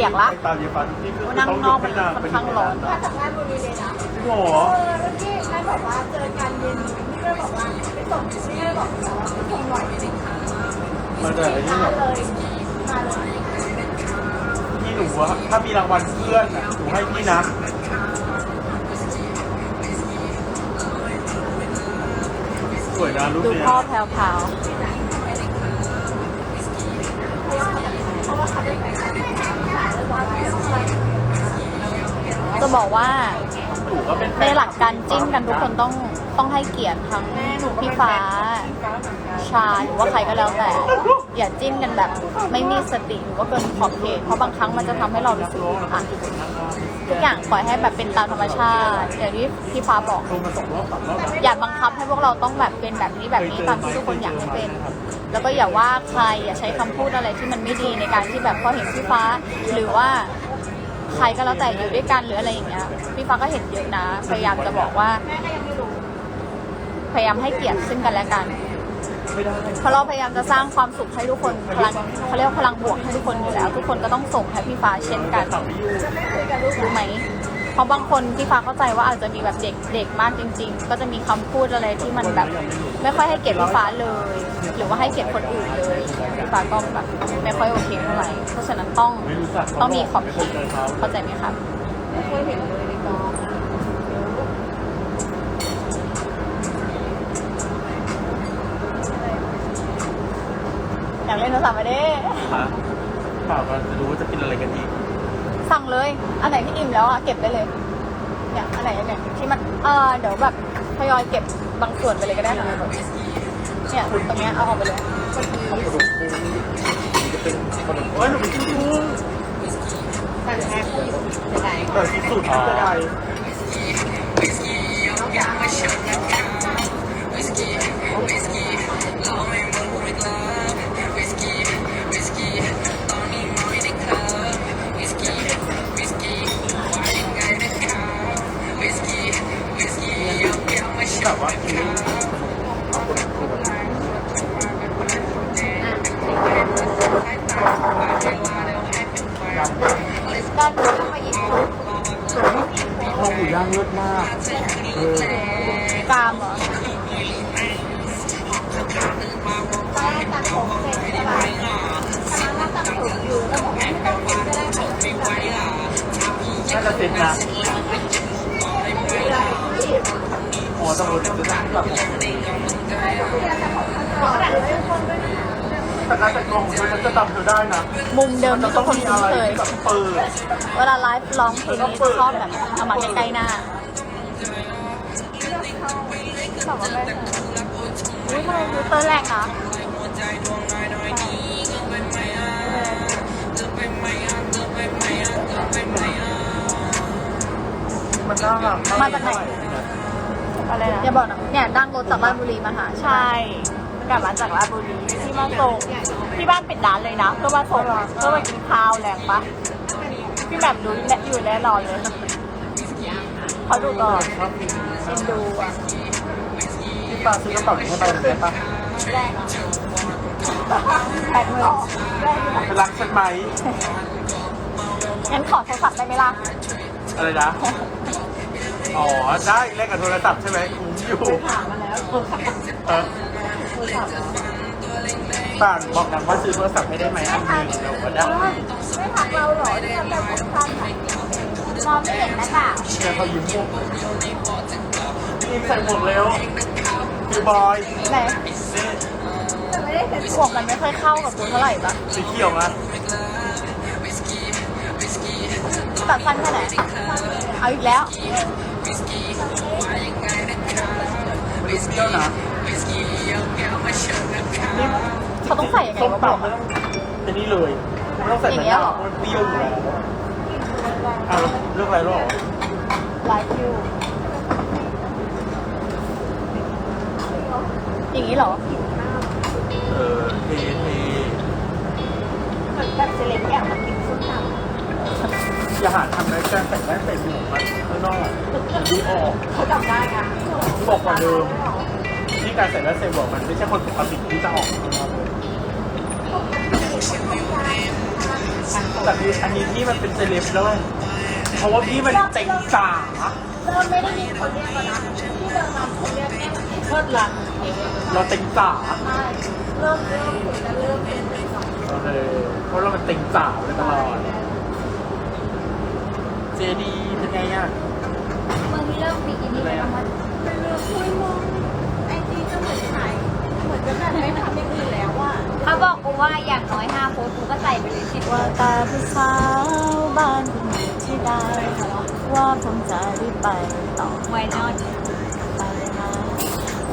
ปียกละตาเยฟ้าทุกที่คือนั่งนอกมันค่อนข้างร้อนมาจากราชบุรีเลยนะโอ้โหเออแล้วพี่แม่บอกว่าเจอกันเย็นพี่ก็บอกว่าไปส่งพี่บอกว่าไปส่งหน่อยมาจากไอ้นี่มาแบบเลยมาเลยพี่หนูว่าถ้ามีรางวัลเพื่อนอะหนูให้พี่นะสวยนะรูปดูเนี้ยพ่อแพรวๆ จะบอกว่าในหลักการจิ้นกันทุกคนต้องต้องให้เกียรติทั้งพี่ฟ้า ชาหรือว่าใครก็แล้วแต่ อย่าจิ้นกันแบบไม่มีสติหรือว่าเกินขอบเขตเพราะบางครั้งมันจะทำให้เรารู้สึกอึดอัดทุกอย่างปล่อยให้แบบเป็นตามธรรมชาติอย่างที่พี่ฟ้าบอกองรอบสามรอบแล้วอย่าบังคับให้พวกเราต้องแบบเป็นแบบนี้แบบนี้ตามที่ทุกคนอยากให้เป็น แล้วก็อย่าว่าใครอย่าใช้คำพูดอะไรที่มันไม่ดีในการที่แบบพอเห็นพี่ฟ้า หรือว่าใครก็แล้วแต่อยู่ด้วยกันหรืออะไรอย่างเงี้ยพี่ฟ้าก็เห็นเยอะนะ พยายามจะบอกว่า พยายามให้เกียรติซึ่งกันและกันเพราะเราพยายามจะสร้างความสุขให้ทุกคนพลังเขาเรียกพลังบวกให้ทุกคนอยู่แล้ว ทุกคนก็ต้องส่งให้พี่ฟ้าเช่นกันรู้ไหม ราะบางคนพี่ฟ้าเข้าใจว่าอาจจะมีแบบเด็กเด็กมากจริง ๆ ก็จะมีคำพูดอะไรที่มันแบบ ไม่ค่อยให้เกียรติพี่ฟ้าเลย หรือว่าให้เกียรติคนอื่นเลยพี่ฟ้าก็แบบไม่ค่อยโอเคเท่าไหร่เพราะฉะนั้นต้องต้องมีขอบเขตเข้าใจไหมครับไม่เคยเห็นเลยในกองอยากเล่นโทรศัพท์มาดิ ฮะเปล่าก็จะรู้ว่าจะกินอะไรกันอีก สั่งเลย อันไหนที่อิ่มแล้วอะเก็บได้เลย เนี่ย อันไหนเนี่ยที่มันเออเดี๋ยวแบบทยอยเก็บบางส่วนไปเลยก็ได้นะเนี่ยตรงเนี้ยเอาออกไปเลยขนมกุ้งจะเป็นขนมเอ้ยหนูเป็นกุ้งแต่แค่ไหนแต่ที่สุดที่จะได้แบบ ด้านนู้นเข้ามาอีกข้าวหมูย่างเลิศมากเออกามเหรอตอนแรกตัดผมเสร็จใช่ไหมกำลังตัดผมอยู่แล้วบอกว่าไม่ต้องกินก็ได้ค่ะน่าจะเสร็จนะอ๋อตำรวจจะได้แบบ แต่การแต่งตัวของเธอฉันจะจำเธอได้นะมุมเดิมจะที่ต้ทุอกงคนมีคุ้อะนไรเคยที่แบบเปิดเวลาไลฟ์ร้องเพลงนี้จะชอบแบบเอามาใกล้ๆหน้าบอกว่าไม่อุ้ยทำไมฟิลเตอร์แรงนะมันน่ารักมาจากไหนอะไรนะอย่าบอกนะเนี่ยดังรถจากราชบุรีมาหาใช่ กลับมาจากราชบุรีที่มาส่งที่บ้านปิดร้านเลยนะเพื่อมาส่งเพื่อมากินข้าวแรงปะพี่แบบรู้และอยู่แน่นอนเลยเขาดูก่อนชอบกินเอ็นดูอะพี่ปลาซื้อกระเป๋าให้ไปได้ปะแรกอะแปดหมื่นแรกอยู่ไหนเป็นรักฉันไหมงั้นขอโทรศัพท์ได้ไหมล่ะ อะไรนะ อ๋อ ได้เล่นกับโทรศัพท์ใช่ไหมคุ้มอยู่ถามมาแล้ว เออป่านบอกนางว่าซื้อโทรศัพท์ให้ได้ไหมอันหนึ่งเราก็ได้ไม่ทักเราหรอที่ทำแบบผมสั้นมองไม่เห็นนะค่ะแกเขายิ้มมุกนี่ใส่หมดแล้วพี่บอยไหนแต่ไม่ได้เห็นหมวกมันไม่ค่อยเข้ากับกูเท่าไหร่ปะสีเขียวนะตัดสั้นแค่ไหนเอาอีกแล้วไม่รู้ เปรี้ยวนะนี่เขาต้องใส่ยังไงส้มวะบอกตำไม่ต้องจะนี่เลยไม่ต้องใส่อย่างมะเงี้ยนาวเหรอมันเปรี้ยวอยู่แล้วอ้าวเลือกอะไรหรอไลฟ์คิวอย่างนี้เหรอ เออเทเทเหมือนแบบเซเลบแอบมากินส้มตำอย่าหาทำนะการแต่งแว่นใส่หมวกมันข้างนอกอะมันดูออกเขาจำได้อะบอกกว่าเดิม ที่การใส่แว่นใส่หมวกมันไม่ใช่คนปกติที่จะออกแต่คืออันนี้พี่มันเป็นเซเลบแล้วเพราะว่าพี่มันเต็งจ๋าเริ่มไม่ได้มีคนเรียกแล้วนะที่เดินมาคนเรียกแม่แบบเชิดลังเราเต็งจ๋าใช่เริ่มเริ่มคุยกันเริ่มเป็นเป็นสองโอเคเพราะเรามันเต็งจ๋าเลยตลอดเจดีเป็นไงอะเมื่องนี้เริ่มบิกินี่แล้วมั้งเป็นเรื่องคุย กกูว่าอย่างน้อยห้าโพสต์กูก็ใส่ไปเลยชิดว่าตาผู้สาวบ้านคุณอยู่ที่ใดว่าผมจะรีบไปต่อไว้นอนไปหา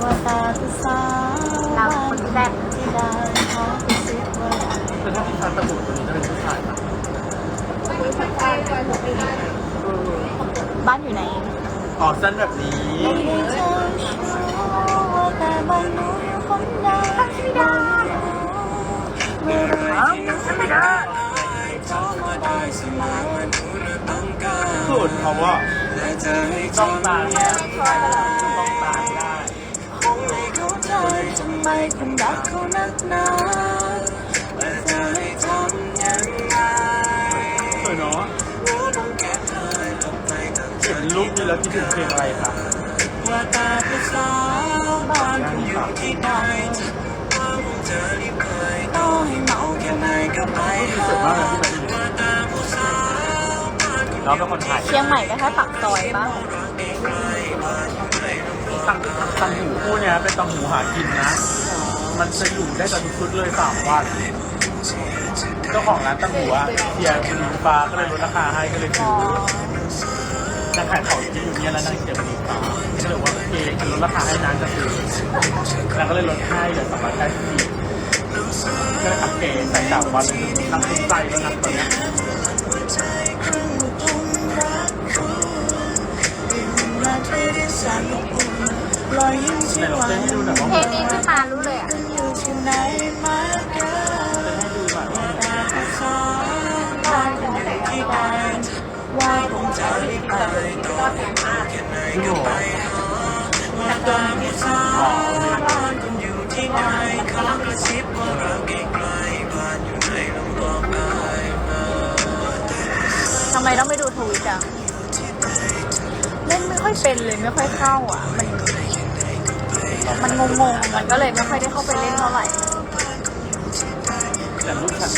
ว่าตาผู้สาวบ้านคุณอยู่ที่ใดขอไปซิว่าแต่ถ้าพี่ฟันตะบุดตัวนี้จะเป็นผู้ชายปะไม่ใช่ใจใจหมดไม่ได้บ้านอยู่ไหนอ๋อสั้นแบบนี้แต่บางนู้คนใด สุดเขาว่าต้องตายต้องตาได้คงไม่เข้าใจทำไมคนรักเขานักหนาว่าจะให้ทำยังไงสวยเนาะเห็นรูปนี้แล้วคิดถึงเพลงอะไรคะว่าตาผู้สาวบ้านคุณอยู่ที่ใด ค่ไหนก็ไปสวยมากเลยที่แบบนี้น้องเป็นคนถ่ายเชียงใหม่ก็แค่ปักซอยบ้างตังตังหูคู่เนี้ยเป็นตังหูหากินนะ มันจะอยู่ได้กับทุกชุดเลยสามวันเจ้าของร้านตังหูอะเทียร์คุณฟ้าก็เลยลดราคาให้ก็เลยซื้อนางขายของที่อยู่เนี่ยแล้วนางเทียร์คุณฟ้าก็เลยว่าโอเคมันลดราคาให้นางจะซื้อนางก็เลยลดให้เหลือสองร้อยแปดสิบ ก็เลยอัปเกรดใส่สามวันนางคุ้มใจแล้วนะตอนนี้รอยยิ้มไหนลองเต้นให้ดูหน่อยว่าเพลงนี้ขึ้นมารู้เลยอะ ต้องไปดูทวิตอะเล่นไม่ค่อยเป็นเลยไม่ค่อยเข้าอะ มันมันงงๆ มันก็เลยไม่ค่อยได้เข้าไปเล่นเท่าไหร่แต่รูปฉัน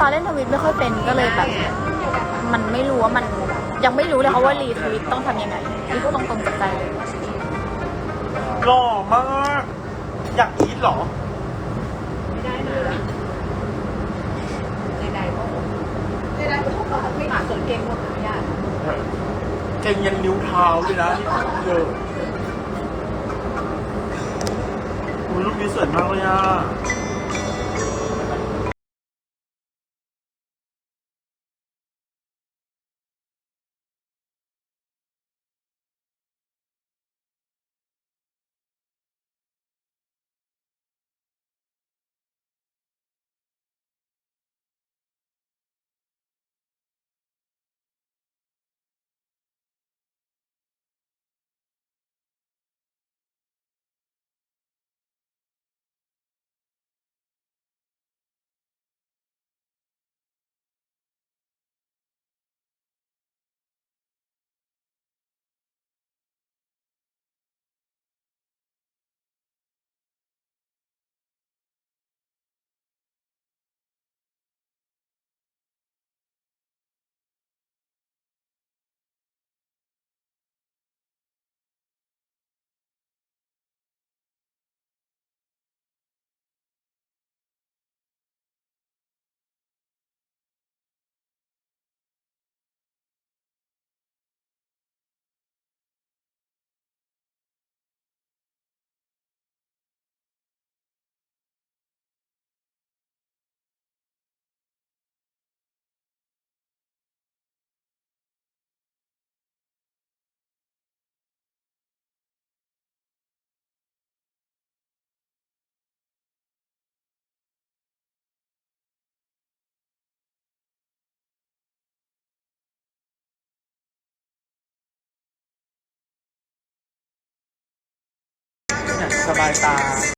ก่อนเล่นทวิตไม่ค่อยเป็นก็เลยแบบ มันไม่รู้ว่ามันยังไม่รู้เลยเขาว่ารีทวิตต้องทำยังไงนี่พูดตรงๆจากใจเลยหล่อมาก อยากอีทเหรอในใดก็พวกไม่หาส่วนเก่งหมดไม่ได้เก่งยันนิ้วเท้าเลยนะเยอะอุ๊ยรูปนี้สวยมากเลยอะ อย่างสบายตา